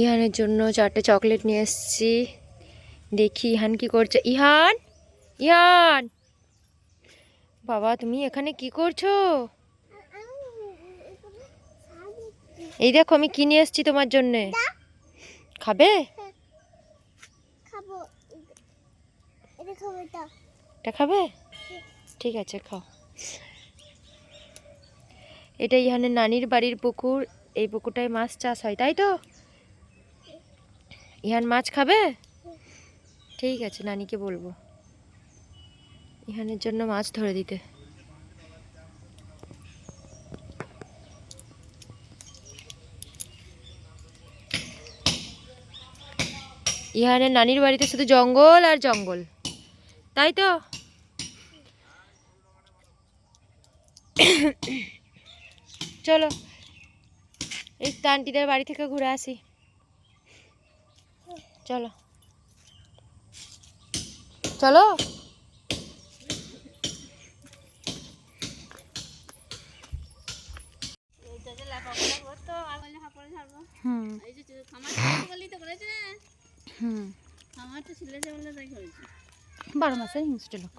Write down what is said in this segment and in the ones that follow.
ইহানের জন্য চারটে চকলেট নিয়ে এসেছি। দেখি ইহান কি করছে। ইহান! ইহান! বাবা তুমি এখানে কি করছ? এই দেখো আমি কি নিয়ে এসেছি তোমার জন্যে? খাবে? এটা খাবে? ঠিক আছে খাও। এটা ইহানের নানির বাড়ির পুকুর। এই পুকুরটায় মাছ চাষ হয় তাই তো? ইহান মাছ খাবে? ঠিক আছে, নানিকে বলব। ইহানের জন্য মাছ ধরে দিতে। ইহানের নানির বাড়িতে শুধু জঙ্গল আর জঙ্গল। তাই তো? চলো, এই আন্টিদের বাড়ি থেকে ঘুরে আসি। চলো। চলো। হুম। হুম। বারো মাসে হিংসটে লোক।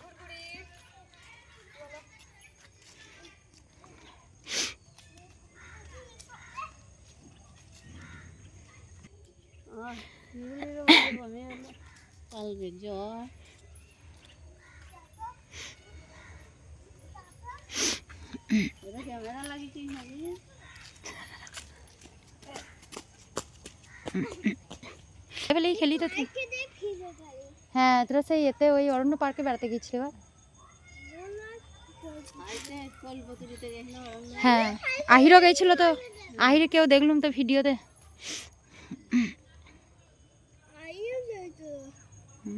কালকে জ্বর ক্যামেরা লাগিয়েছি নাকি খেলি তো হ্যাঁ তোরা সেই এতে ওই অরণ্য পার্কে বেড়াতে গিয়েছিলি হ্যাঁ আহিরও গেছিল তো। আহিরে কেউ দেখলুম তো ভিডিওতে আইও যেত হুম। কচি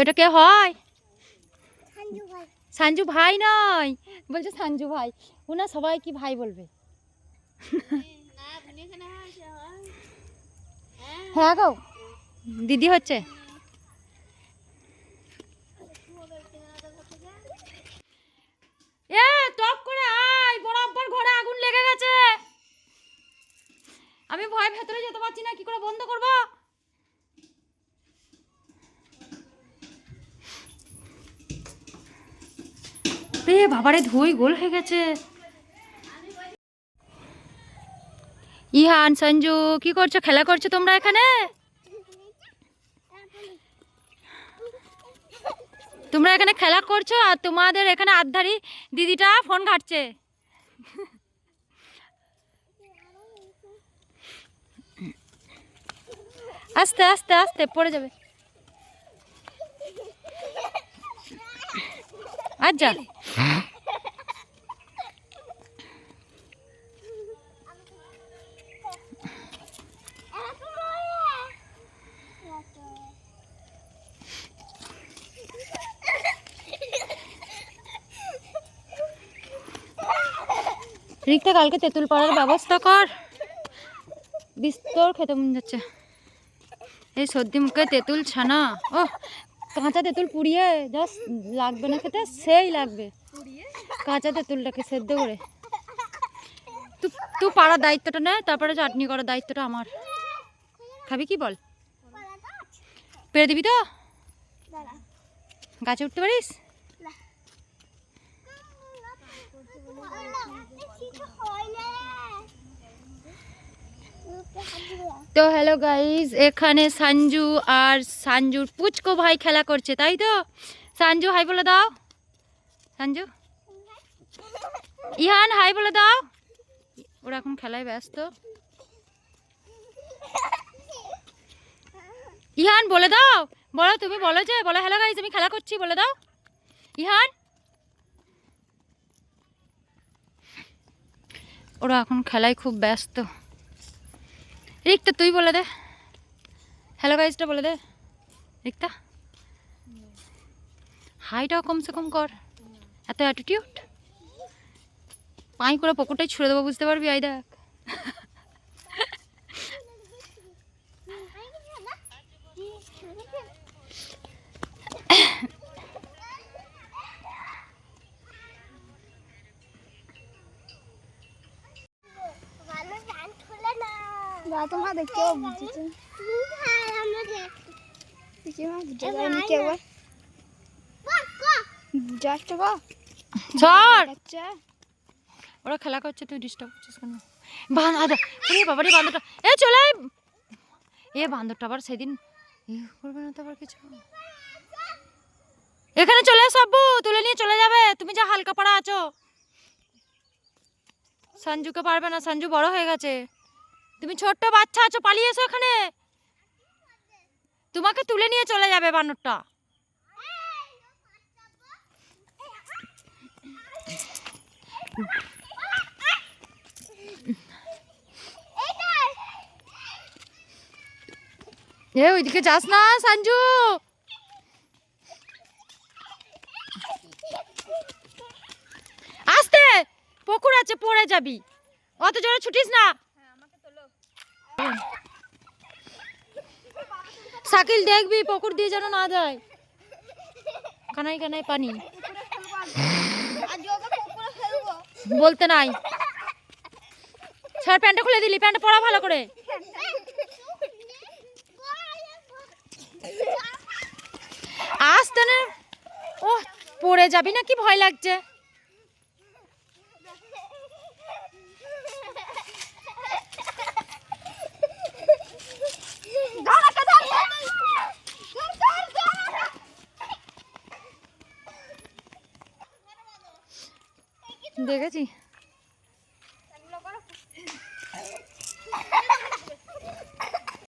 ওটা কে হয়? সঞ্জু ভাই। নয়। বলছে সাঞ্জু ভাই। ওনা সবাই কি ভাই বলবে না আপনি এখানে আসে হয় হ্যাঁ গো, দিদি হচ্ছে। এ, টপ করে আয় বরাবর ঘরে আগুন লেগে গেছে। আমি ভয় ভেতরে যেতে পারছি না, কি করে বন্ধ করব? রে বাবারে, ধুই গোল হয়ে গেছে। ইহান সঞ্জু? কি করছ? খেলা করছ তোমরা এখানে? তোমরা এখানে খেলা করছ আর তোমাদের এখানে আধারি দিদিটা ফোন ঘাটছে। আস্তে আস্তে আস্তে, পড়ে যাবে। আর রিক্তা কালকে তেঁতুল পাড়ার ব্যবস্থা কর। বিস্তর খেতে মন যাচ্ছে। এই সর্দি মুখে তেঁতুল ছানা। ও কাঁচা তেঁতুল পুড়িয়ে জাস্ট লাগবে না খেতে, সেই লাগবে। কাঁচা তেঁতুলটাকে সেদ্ধ করে। তুই পাড়ার দায়িত্বটা নে, তারপরে চাটনি করার দায়িত্বটা আমার। খাবি কি বল? পেরে দিবি তো? গাছে উঠতে পারিস? তো হ্যালো গাইজ এখানে সঞ্জু আর সঞ্জুর পুচকো ভাই খেলা করছে, তাই তো? সঞ্জু হাই বলে দাও। সঞ্জু? ইহান হাই বলে দাও। ওরা এখন খেলায় ব্যস্ত। ইহান, বলে দাও। বলো, তুমি বলো যে, বলো হ্যালো গাইজ আমি খেলা করছি, বলে দাও। ইহান? ওরা এখন খেলায় খুব ব্যস্ত। রিক্তা, তুই বলে দে। হ্যালো গাইজটা বলে দে। রিক্তা? হাইটাও কমসে কম কর। এত অ্যাটিটিউড পাই করে পুকুরটাই ছুড়ে দেবো, বুঝতে পারবি? আই দেখ মানুষ গান খুলে না বা তোমার দেখতে বুঝেছে হ্যাঁ আমরা দেখি কিছু মা বুঝে যায়নি কেউ বাহ বাহ বুঝাচ্ছে চল আচ্ছা। ওরা খেলা করছে তুই ডিস্টার্ব করছিস কেন? বাঁধা বাবা রে বান্দরটা এ চলে। এ আবার সেদিন করবে না তো আবার কিছু? এখানে চলে এসো আব্বু তুলে নিয়ে চলে যাবে। তুমি যা হালকা পাড়া আছো। সঞ্জুকে পারবে না সঞ্জু বড় হয়ে গেছে। তুমি ছোট্ট বাচ্চা আছো পালিয়ে এসো এখানে? তোমাকে তুলে নিয়ে চলে যাবে বানরটা। এ, ওইদিকে যাস না, সঞ্জু। আস্তে, পুকুর আছে, পড়ে যাবি। অত জোরে ছুটিস না। সাকিল দেখবি পুকুর দিয়ে যেন না যায় কানাই কানাই, পানি। বলতে নাই। স্যার প্যান্টটা খুলে দিলি, প্যান্টটা পরা ভালো করে। আসতে না। ও পড়ে যাবি না কি ভয় লাগছে। দেখেছি।